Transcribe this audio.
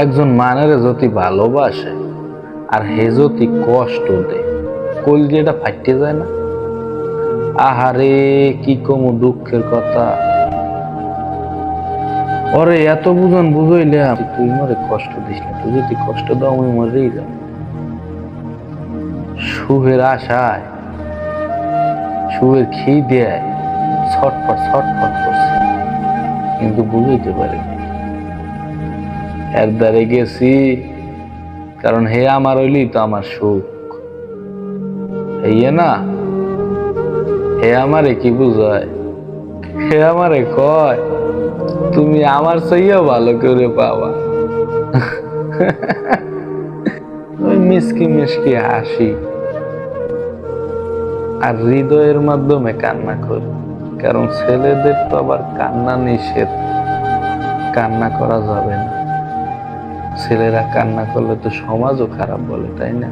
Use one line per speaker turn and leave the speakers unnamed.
একজন মানেরে যদি ভালোবাসে, আর হে যদি কষ্ট দেয় কলজিটা ফাইটে যায় না? আহারে, কি কম দুঃখের কথা? ওরে, এত বুঝন বুঝইলে তুই মরে কষ্ট দিস না। তুই যদি কষ্ট দাও, আমি মরেই যাব। সুখের আশায় সুখের খেয়ে দেয় ছটফট ছটফট করছে। কিন্তু বুঝইতে পারি এর দ্বারে গেছি, কারণ হে আমার হইলি তো আমার সুখ। এই না? হে আমারে কি বুঝায়? হে আমারে কয়, তুমি আমার চাইয়াও ভালো করে পাবা। ওই মিসকি মিসকি হাসি আর হৃদয়ের মাধ্যমে কান্না করি, কারণ ছেলেদের তো আবার কান্না নিষেধ। কান্না করা যাবে না। ছেলেরা কান্না করলে তো সমাজও খারাপ বলে তাই না?